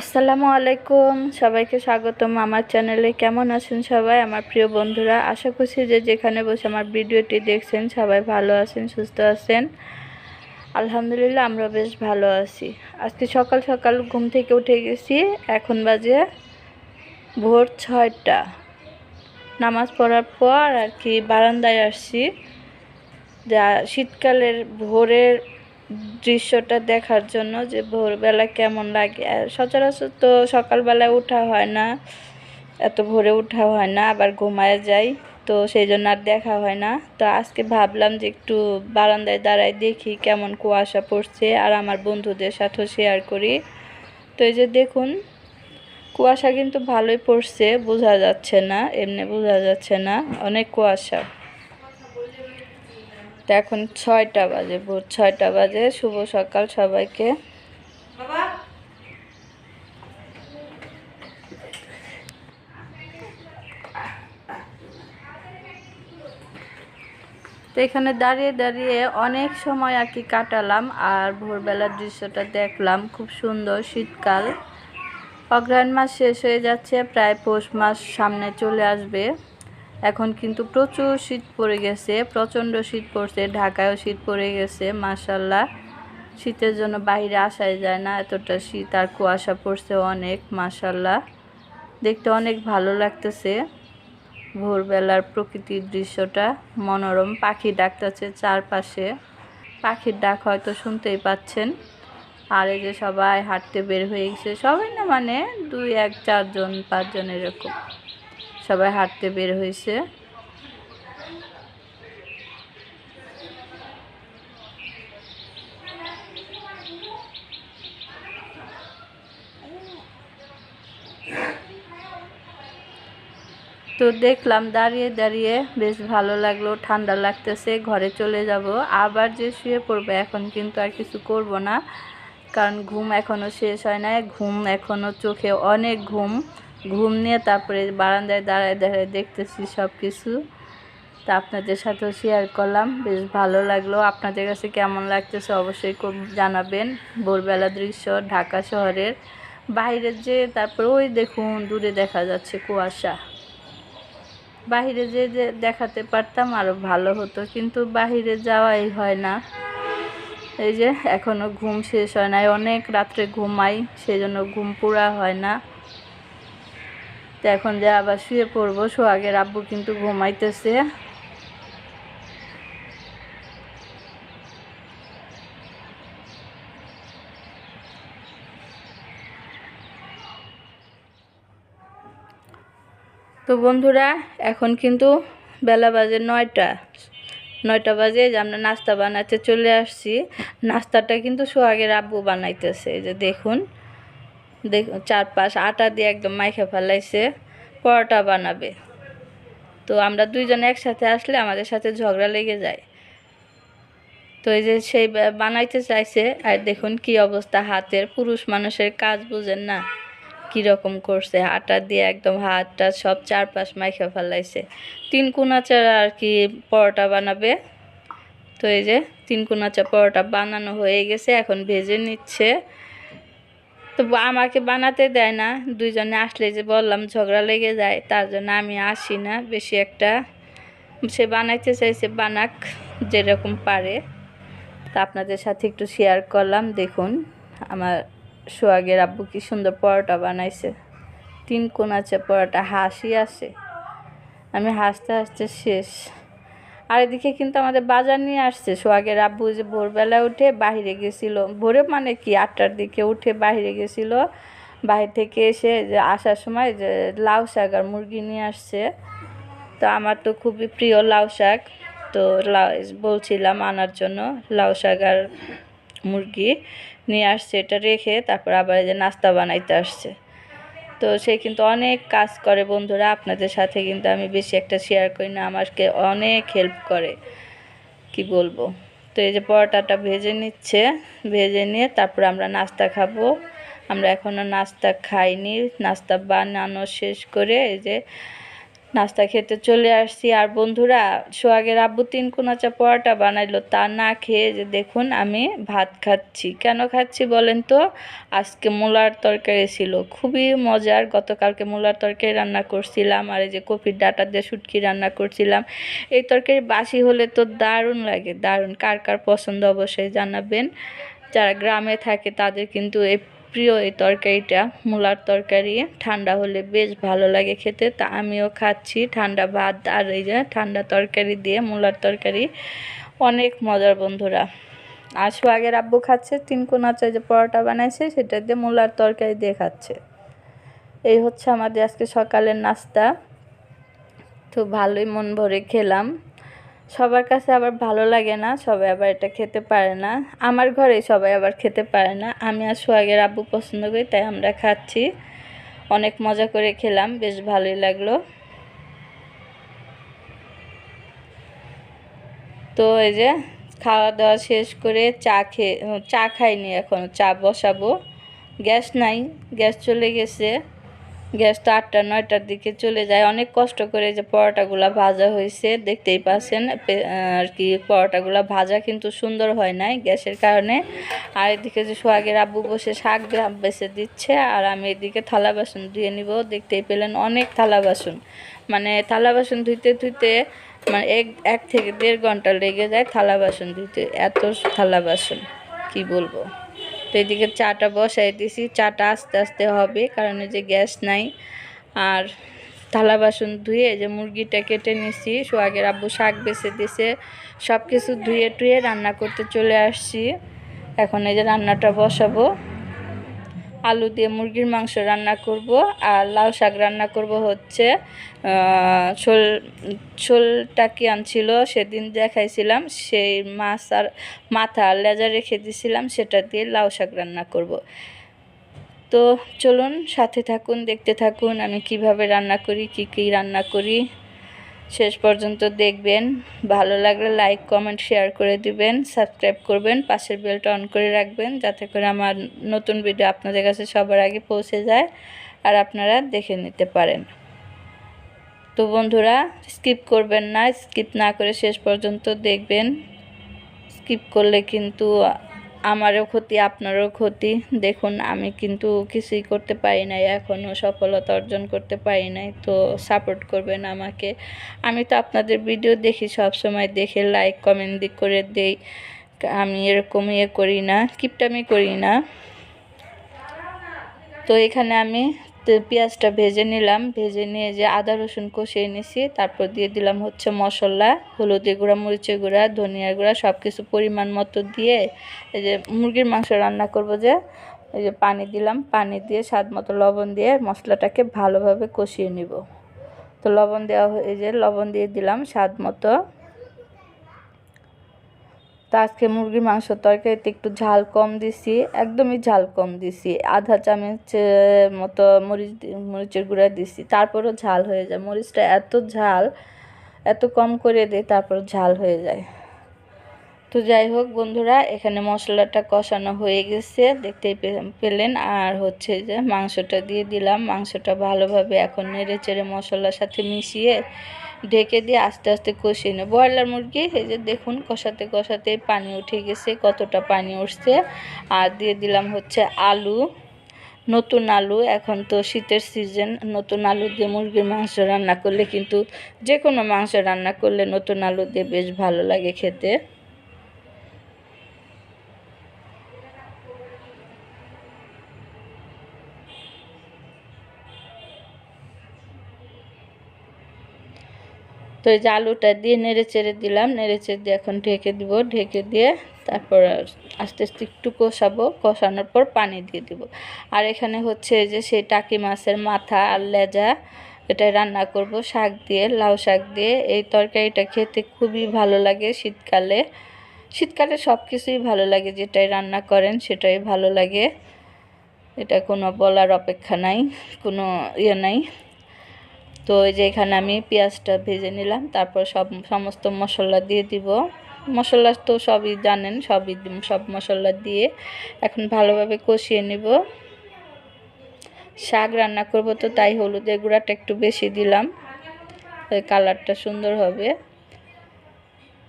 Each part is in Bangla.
আসসালামু আলাইকুম। সবাইকে স্বাগতম আমার চ্যানেলে। কেমন আছেন সবাই? আমার প্রিয় বন্ধুরা, আশা করছি যে যেখানে বসে আমার ভিডিওটি দেখছেন, সবাই ভালো আছেন, সুস্থ আছেন। আলহামদুলিল্লাহ, আমরা বেশ ভালো আছি। আজকে সকাল সকাল ঘুম থেকে উঠে গেছি। এখন বাজে ভোর ছয়টা। নামাজ পড়ার পর আর কি বারান্দায় আসছি। যা শীতকালের ভোরের দৃশ্যটা দেখার জন্য যে ভোরবেলা কেমন লাগে। আর সচরাচর তো সকালবেলায় ওঠা হয় না, এত ভোরে ওঠা হয় না, আবার ঘুমায় যাই, তো সেই জন্য আর দেখা হয় না। তো আজকে ভাবলাম যে একটু বারান্দায় দাঁড়ায় দেখি কেমন কুয়াশা পড়ছে, আর আমার বন্ধুদের সাথেও শেয়ার করি। তো এই যে দেখুন, কুয়াশা কিন্তু ভালোই পড়ছে, বোঝা যাচ্ছে না, এমনি বোঝা যাচ্ছে না, অনেক কুয়াশা। তো এখন ছয়টা বাজে ভোর ছয়টা বাজে। শুভ সকাল সবাইকে। তো এখানে দাঁড়িয়ে দাঁড়িয়ে অনেক সময় আর কি কাটালাম আর ভোরবেলার দৃশ্যটা দেখলাম। খুব সুন্দর শীতকাল। অগ্রহায়ণ মাস শেষ হয়ে যাচ্ছে প্রায় পৌষ মাস সামনে চলে আসবে। এখন কিন্তু প্রচুর শীত পড়ে গেছে, প্রচণ্ড শীত পড়ছে, ঢাকায়ও শীত পড়ে গেছে মাসাল্লাহ শীতের জন্য বাইরে আসাই যায় না, এতটা শীত আর কুয়াশা পড়ছে অনেক মাসাল্লাহ দেখতে অনেক ভালো লাগতেছে। ভোরবেলার প্রকৃতির দৃশ্যটা, মনোরম। পাখি ডাকতেছে চারপাশে। পাখির ডাক হয়তো শুনতেই পাচ্ছেন। আর এই যে সবাই হাঁটতে বের হয়ে গেছে, সবাই না মানে দুই এক চারজন পাঁচজন এরকম। সবাই হাঁটতে বের হয়েছে। তো দেখলাম দাঁড়িয়ে দাঁড়িয়ে বেশ ভালো লাগল, ঠান্ডা লাগতেছে, ঘরে চলে যাব। আবার যে শুয়ে পড়বে এখন কিন্তু আর কিছু করব না, কারণ ঘুম এখনও শেষ হয় না ঘুম এখনও চোখে অনেক ঘুম। ঘুম নিয়ে তারপরে বারান্দায় দাঁড়ায় দাঁড়ায় দেখতেছি সব কিছু তা আপনাদের সাথেও শেয়ার করলাম, বেশ ভালো লাগল। আপনাদের কাছে কেমন লাগতেছে অবশ্যই জানাবেন। ভোরবেলা দৃশ্য ঢাকা শহরের বাইরের যে, তারপরে ওই দেখুন, দূরে দেখা যাচ্ছে কুয়াশা। বাহিরে যে দেখাতে পারতাম আরও ভালো হতো, কিন্তু বাহিরে যাওয়াই হয় না। এই যে এখনও ঘুম শেষ হয় নাই, অনেক রাত্রে ঘুমাই সেই জন্য ঘুম পুরা হয় না। তো এখন যে আবার শুয়ে পড়ব, সোহাগের আব্বু কিন্তু ঘুমাইতেছে। তো বন্ধুরা, এখন কিন্তু বেলা বাজে নয়টা। নয়টা বাজে যে আমরা নাস্তা বানাতে চলে আসছি। নাস্তাটা কিন্তু সোহাগের আব্বু বানাইতেছে, এই যে দেখুন। দেখ, চারপাশ আটা দিয়ে একদম মাইখে ফেলাইছে, পরোটা বানাবে। তো আমরা দুইজনে একসাথে আসলে আমাদের সাথে ঝগড়া লেগে যায়। তো এই যে সেই বানাইতে চাইছে, আর দেখুন কি অবস্থা, হাতের পুরুষ মানুষের কাজ বুঝেন না কীরকম করছে। আটা দিয়ে একদম হাতটা সব চারপাশ মাইখা ফেলাইছে। তিন কুনাচার আর কি পরোটা বানাবে। তো এই যে তিন কুনাচা পরোটা বানানো হয়ে গেছে, এখন ভেজে নিচ্ছে। তো আমাকে বানাতে দেয় না। দুইজনে আসলে যে বললাম ঝগড়া লেগে যায়, তার জন্য আমি আসি না। বেশি একটা সে বানাইতে চাইছে, বানাক যেরকম পারে। তা আপনাদের সাথে একটু শেয়ার করলাম, দেখুন আমার সোহাগের আব্বু কি সুন্দর পরোটা বানাইছে। তিন কোন আছে, পরোটা হাসি আছে। আমি হাসতে হাসতে শেষ। আর এদিকে কিন্তু আমাদের বাজার নিয়ে আসছে। সোহাগের আব্বু যে ভোরবেলা উঠে বাহিরে গেছিল। ভোরে মানে কি? আটটার দিকে উঠে বাহিরে গেছিল। বাহির থেকে এসে যে আসার সময় যে লাউ শাক আর মুরগি নিয়ে আসছে। তো আমার তো খুবই প্রিয় লাউ শাক। তো লাউ বলছিলাম আনার জন্য লাউ শাক আর মুরগি নিয়ে আসছে। এটা রেখে তারপর আবার যে নাস্তা বানাইতে আসছে। তো সে কিন্তু অনেক কাজ করে বন্ধুরা, আপনাদের সাথে কিন্তু আমি বেশি একটা শেয়ার করি না, আমাকে অনেক হেল্প করে, কি বলব। তো এই যে পরোটাটা ভেজে নিচ্ছে, ভেজে নিয়ে তারপর আমরা নাস্তা খাব। আমরা এখনও নাস্তা খাইনি, নাস্তা বানানো শেষ করে এই যে নাস্তা খেতে চলে আসছি। আর বন্ধুরা, সোহাগের আব্বু তিন কোনাচা পরোটা বানাইলো। তা না খেয়ে যে দেখুন, আমি ভাত খাচ্ছি। কেন খাচ্ছি বলেন তো? আজকে মূলার তরকারি ছিল। খুবই মজার। গতকালকে মূলার তরকারি রান্না করছিলাম। আর এই যে কপির ডাটা দিয়ে শুটকি রান্না করছিলাম। এই তরকারি বাসি হলে তো দারুণ লাগে। দারুণ। কার কার পছন্দ অবশ্যই জানাবেন। যারা গ্রামে থাকে তাদের কিন্তু এই প্রিয় এই তরকারিটা, মূলার তরকারি। ঠান্ডা হলে বেশ ভালো লাগে খেতে। তা আমিও খাচ্ছি। ঠান্ডা ভাত আর এই যে ঠান্ডা তরকারি দিয়ে মূলার তরকারি। অনেক মজার বন্ধুরা। আর সোহাগের আব্বু খাচ্ছে তিন কোনাচা যে পরোটা বানাইছে, সেটা দিয়ে মূলার তরকারি দিয়ে খাচ্ছে। এই হচ্ছে আমাদের আজকে সকালের নাস্তা। তো ভালোই মন ভরে খেলাম। সবার কাছে আবার ভালো লাগে না, সবাই আবার এটা খেতে পারে না। আমার ঘরে সবাই আবার খেতে পারে না। আমি আর সোহাগের আব্বু পছন্দ করি, তাই আমরা খাচ্ছি। অনেক মজা করে খেলাম, বেশ ভালোই লাগল। তো এই যে খাওয়া দাওয়া শেষ করে চা খেয়ে চা খাইনি এখন, চা বসাবো। গ্যাস নাই, গ্যাস চলে গেছে। গ্যাস তো আটটা, নয়টার দিকে চলে যায়। অনেক কষ্ট করে যে পরোটাগুলো ভাজা হয়েছে, দেখতেই পাচ্ছেন আর কি পরোটাগুলো ভাজা কিন্তু সুন্দর হয় নাই গ্যাসের কারণে। আর এদিকে যে সোহাগের আব্বু বসে শাক বেছে দিচ্ছে, আর আমি এদিকে থালা বাসন ধুয়ে নিব। দেখতেই পেলেন অনেক থালা বাসন। মানে থালা বাসন ধুইতে ধুইতে মানে এক এক থেকে দেড় ঘণ্টা লেগে যায় থালা বাসন ধুইতে। এত থালা বাসন, কি বলব? তো এদিকে চাটা বসাই দিছি। চাটা আস্তে আস্তে হবে, কারণ যে গ্যাস নাই। আর থালা বাসন ধুয়ে যে মুরগিটা কেটে নিছি। সোহাগের আব্বু শাক বেছে দিছে। সব কিছু ধুয়ে টুয়ে রান্না করতে চলে আসছি। এখন এই যে রান্নাটা বসাবো। আলু দিয়ে মুরগির মাংস রান্না করব আর লাউ শাক রান্না করব হচ্ছে শোল, শোলটা কি আনছিল সেদিন দেখাইছিলাম, সেই মাছ আর মাথা আর লেজা রেখে দিয়েছিলাম সেটা দিয়ে লাউ শাক রান্না করব। তো চলুন সাথে থাকুন, দেখতে থাকুন আমি কীভাবে রান্না করি, কি কি রান্না করি। শেষ পর্যন্ত দেখবেন। ভালো লাগলে লাইক কমেন্ট শেয়ার করে দিবেন সাবস্ক্রাইব করবেন, পাশের বেলটা অন করে রাখবেন, যাতে করে আমার নতুন ভিডিও আপনাদের কাছে সবার আগে পৌঁছে যায় আর আপনারা দেখে নিতে পারেন। তো বন্ধুরা স্কিপ করবেন না স্কিপ না করে শেষ পর্যন্ত দেখবেন। স্কিপ করলে কিন্তু আমারও ক্ষতি, আপনারও ক্ষতি। দেখুন, আমি কিন্তু কিছুই করতে পারি নাই এখনও সফলতা অর্জন করতে পারি নাই, তো সাপোর্ট করবেন আমাকে। আমি তো আপনাদের ভিডিও দেখি সব সময় দেখে লাইক কমেন্ট দিক করে দেই। আমি এরকম ইয়ে করি না, কিপটামি করি না। তো এখানে আমি তো পেঁয়াজটা ভেজে নিলাম। ভেজে নিয়ে যে আদা, রসুন কষিয়ে নিছি, তারপর দিয়ে দিলাম হচ্ছে মশলা হলুদের গুঁড়া, মরিচের গুঁড়া ধনিয়ার গুঁড়া সব কিছু পরিমাণ মতো দিয়ে এই যে মুরগির মাংস রান্না করব যে, এই যে পানি দিলাম। পানি দিয়ে স্বাদ মতো লবণ দিয়ে মশলাটাকে ভালোভাবে কষিয়ে নিব। তো লবণ দেওয়া এই যে লবণ দিয়ে দিলাম স্বাদ মতো। তো আজকে মুরগির মাংস তরকারিতে একটু ঝাল কম দিছি, একদমই ঝাল কম দিছি। আধা চামচ মতো মরিচ মরিচের গুঁড়া দিছি, তারপরও ঝাল হয়ে যায়। মরিচটা এত ঝাল, এত কম করে দিই তারপর ঝাল হয়ে যায়। তো যাই হোক বন্ধুরা, এখানে মশলাটা কষানো হয়ে গেছে, দেখতেই পেলেন। আর হচ্ছে যে মাংসটা দিয়ে দিলাম। মাংসটা ভালোভাবে এখন নেড়ে চেড়ে মশলার সাথে মিশিয়ে ঢেকে দিয়ে আস্তে আস্তে কষিয়ে নেব। ব্রয়লার মুরগি, এই যে দেখুন কষাতে কষাতে পানি উঠে গেছে, কতটা পানি উঠছে। আর দিয়ে দিলাম হচ্ছে আলু, নতুন আলু। এখন তো শীতের সিজন নতুন আলু দিয়ে মুরগির মাংস রান্না করলে কিন্তু যে কোনো মাংস রান্না করলে নতুন আলু দিয়ে বেশ ভালো লাগে খেতে। তো এই যে আলুটা দিয়ে নেড়ে চেড়ে দিলাম, নেড়ে চেড়ে দিয়ে এখন ঢেকে দিব, ঢেকে দিয়ে তারপর আস্তে আস্তে একটু কষাবো, কষানোর পর পানি দিয়ে দিব। আর এখানে হচ্ছে যে সেই টাকি মাছের মাথা আর লেজা, এটা রান্না করব, শাক দিয়ে, লাউ শাক দিয়ে। এই তরকারিটা খেতে খুবই ভালো লাগে শীতকালে। শীতকালে সব কিছুই ভালো লাগে, যেটাই রান্না করেন সেটাই ভালো লাগে। এটা কোনো বলার অপেক্ষা নাই, কোনো ইয়ে নাই। তো এই যে এখানে আমি পেঁয়াজটা ভেজে নিলাম, তারপর সব, সমস্ত মশলা দিয়ে দিব। মশলা তো সবই জানেন, সবই সব মশলা দিয়ে এখন ভালোভাবে কষিয়ে নিব। শাক রান্না করব তো তাই হলুদের গুঁড়াটা একটু বেশি দিলাম, ওই কালারটা সুন্দর হবে।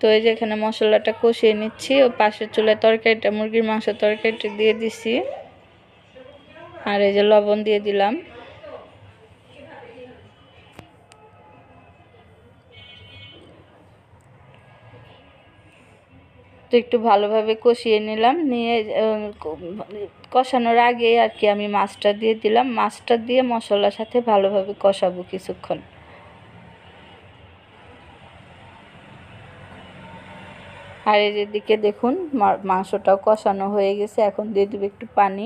তো এই যে এখানে মশলাটা কষিয়ে নিচ্ছি, ও পাশের চুলায় তরকারিটা, মুরগির মাংস তরকারিটা দিয়ে দিছি। আর এই যে লবণ দিয়ে দিলাম। তো একটু ভালোভাবে কষিয়ে নিলাম। নিয়ে কষানোর আগে আর কি আমি মাছটা দিয়ে দিলাম। মাছটা দিয়ে মশলার সাথে ভালোভাবে কষাবো কিছুক্ষণ। আর যে দিকে দেখুন মাংসটাও কষানো হয়ে গেছে। এখন দিয়ে দেবো একটু পানি।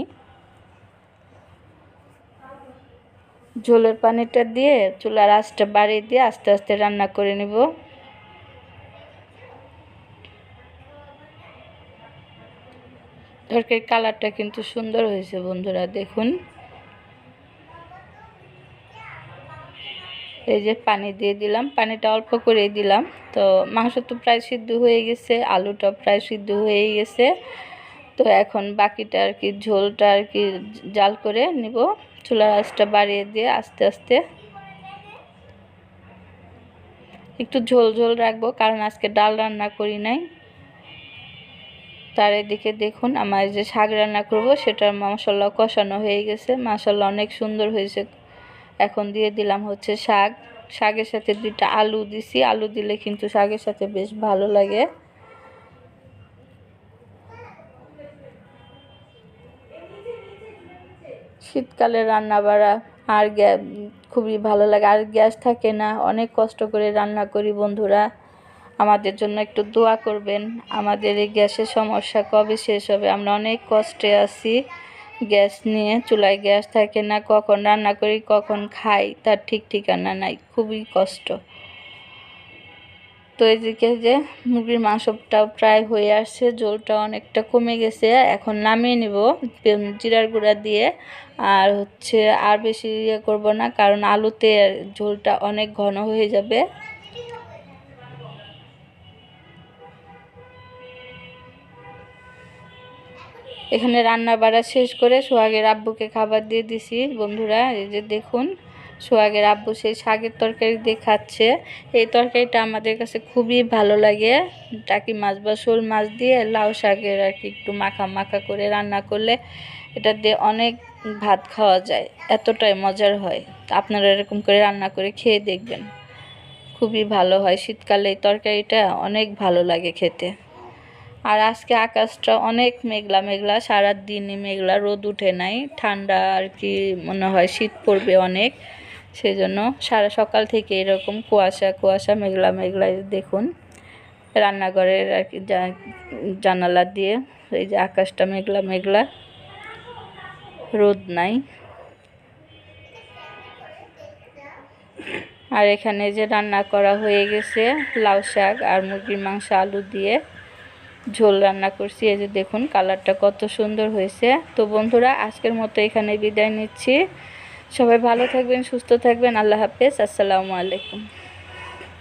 ঝোলের পানিটা দিয়ে চুলার আঁচটা বাড়িয়ে দিয়ে আস্তে আস্তে রান্না করে নিব। তরকারির কালারটা কিন্তু সুন্দর হয়েছে বন্ধুরা, দেখুন। এই যে পানি দিয়ে দিলাম, পানিটা অল্প করে দিলাম। তো মাংস তো প্রায় সিদ্ধ হয়ে গেছে আলুটা প্রায় সিদ্ধ হয়ে গেছে। তো এখন বাকিটা আর কি, ঝোলটা আর কি জাল করে নিব। চুলার আঁচটা বাড়িয়ে দিয়ে আস্তে আস্তে একটু ঝোল ঝোল রাখব, কারণ আজকে ডাল রান্না করি নাই। তার এদিকে দেখুন, আমার যে শাক রান্না করব, সেটার মশলা কষানো হয়ে গেছে। মশলা অনেক সুন্দর হয়েছে। এখন দিয়ে দিলাম হচ্ছে শাক। শাকের সাথে দুইটা আলু দিছি। আলু দিলে কিন্তু শাকের সাথে বেশ ভালো লাগে। শীতকালে রান্না বাড়া আর খুবই ভালো লাগে। আর গ্যাস থাকে না। অনেক কষ্ট করে রান্না করি বন্ধুরা। আমাদের জন্য একটু দোয়া করবেন। আমাদের এই গ্যাসের সমস্যা কবে শেষ হবে? আমরা অনেক কষ্টে আছি গ্যাস নিয়ে, চুলায় গ্যাস থাকে না, কখন রান্না করি, কখন খাই, তার ঠিক ঠিকানা নাই, খুবই কষ্ট। তো এদিকে যে মুরগির মাংসটাও প্রায় হয়ে আসছে, ঝোলটা অনেকটা কমে গেছে, এখন নামিয়ে নিব জিরার গুঁড়া দিয়ে। আর হচ্ছে আর বেশি ইয়ে করব না, কারণ আলুতে ঝোলটা অনেক ঘন হয়ে যাবে। এখানে রান্না বাড়া শেষ করে সোহাগের আব্বুকে খাবার দিয়ে দিছি। বন্ধুরা, এই যে দেখুন, সোহাগের আব্বু সেই শাকের তরকারি দিয়ে খাচ্ছে। এই তরকারিটা আমাদের কাছে খুবই ভালো লাগে। টাকি মাছ বা শোল মাছ দিয়ে লাউ শাকের আর কি একটু মাখা মাখা করে রান্না করলে এটা দিয়ে অনেক ভাত খাওয়া যায়, এতটাই মজার হয়। আপনারা এরকম করে রান্না করে খেয়ে দেখবেন। খুবই ভালো হয়। শীতকালে এই তরকারিটা অনেক ভালো লাগে খেতে। আর আজকে আকাশটা অনেক মেঘলা মেঘলা সারা দিনই মেঘলা, রোদ উঠে নাই, ঠান্ডা আর কি মনে হয়, শীত পড়বে অনেক। সেই জন্য সারা সকাল থেকে এরকম কুয়াশা কুয়াশা, মেঘলা মেঘলা দেখুন, রান্নাঘরের আর কি জানালা দিয়ে এই যে আকাশটা মেঘলা মেঘলা, রোদ নাই। আর এখানে যে রান্না করা হয়ে গেছে, লাউ শাক আর মুরগির মাংস, আলু দিয়ে ঝোল রান্না করছি। এই যে দেখুন, কালারটা কত সুন্দর হয়েছে। তো বন্ধুরা, আজকের মতো এখানে বিদায় নিচ্ছি। সবাই ভালো থাকবেন, সুস্থ থাকবেন। আল্লাহ হাফেজ। আসসালামু আলাইকুম।